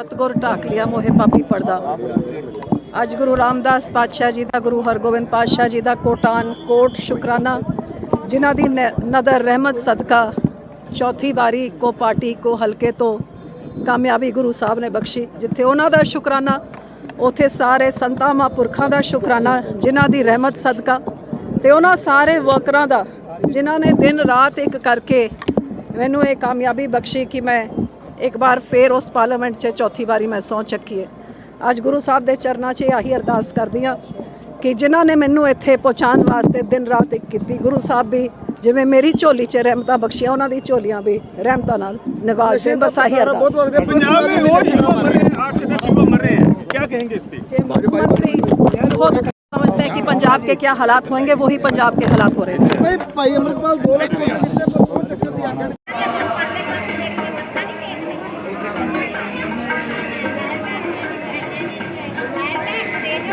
ਸਤਗੁਰ ਢਾਕ ਲਿਆ ਮੋਹਿ ਪਾਪੀ ਪੜਦਾ ਅੱਜ ਗੁਰੂ ਰਾਮਦਾਸ ਪਾਤਸ਼ਾਹ ਜੀ ਦਾ, ਗੁਰੂ ਹਰਗੋਬਿੰਦ ਪਾਤਸ਼ਾਹ ਜੀ ਦਾ ਕੋਟਾਨ ਕੋਟ ਸ਼ੁਕਰਾਨਾ, ਜਿਨ੍ਹਾਂ ਦੀ ਨ- ਨਦਰ ਰਹਿਮਤ ਸਦਕਾ ਚੌਥੀ ਵਾਰੀ ਇੱਕੋ ਪਾਰਟੀ, ਇੱਕੋ ਹਲਕੇ ਤੋਂ ਕਾਮਯਾਬੀ ਗੁਰੂ ਸਾਹਿਬ ਨੇ ਬਖਸ਼ੀ, ਜਿੱਥੇ ਉਹਨਾਂ ਦਾ ਸ਼ੁਕਰਾਨਾ, ਉਥੇ ਸਾਰੇ ਸੰਤਾਂ ਮਹਾਂਪੁਰਖਾਂ ਦਾ ਸ਼ੁਕਰਾਨਾ, ਜਿਨ੍ਹਾਂ ਦੀ ਰਹਿਮਤ ਸਦਕਾ ਤੇ ਉਹਨਾਂ ਸਾਰੇ ਵਰਕਰਾਂ ਦਾ, ਜਿਨ੍ਹਾਂ ਨੇ ਦਿਨ ਰਾਤ ਇੱਕ ਕਰਕੇ ਮੈਨੂੰ ਇਹ ਕਾਮਯਾਬੀ ਬਖਸ਼ੀ ਕਿ ਮੈਂ ਇੱਕ ਵਾਰ ਫੇਰ ਉਸ ਪਾਰਲੀਮੈਂਟ 'ਚ ਚੌਥੀ ਵਾਰੀ ਮੈਂ ਸਹੁੰ ਚੱਕੀ ਹੈ ਅੱਜ ਗੁਰੂ ਸਾਹਿਬ ਦੇ ਚਰਨਾਂ 'ਚ ਆਹੀ ਅਰਦਾਸ ਕਰਦੀ ਹਾਂ ਕਿ ਜਿਨ੍ਹਾਂ ਨੇ ਮੈਨੂੰ ਇੱਥੇ ਪਹੁੰਚਾਉਣ ਵਾਸਤੇ ਦਿਨ ਰਾਤ ਇੱਕ ਕੀਤੀ ਗੁਰੂ ਸਾਹਿਬ ਵੀ ਜਿਵੇਂ ਮੇਰੀ ਝੋਲੀ 'ਚ ਰਹਿਮਤਾਂ ਬਖਸ਼ੀਆਂ ਉਹਨਾਂ ਦੀ ਝੋਲੀਆਂ ਵੀ ਰਹਿਮਤਾਂ ਨਾਲ ਨਿਵਾਜ ਦੇ ਬਸ ਆਹੀ ਅਰਦਾਸ पंजाब में और युवा मर रहे हैं आठ से दस युवा मर रहे हैं क्या कहेंगे इस पे जे मुख्यमंत्री खुद समझते हैं कि पंजाब के क्या हालात होंगे वही पंजाब के हालात हो रहे हैं ਭਾਈ ਭਾਈ ਅਮਰਪਾਲ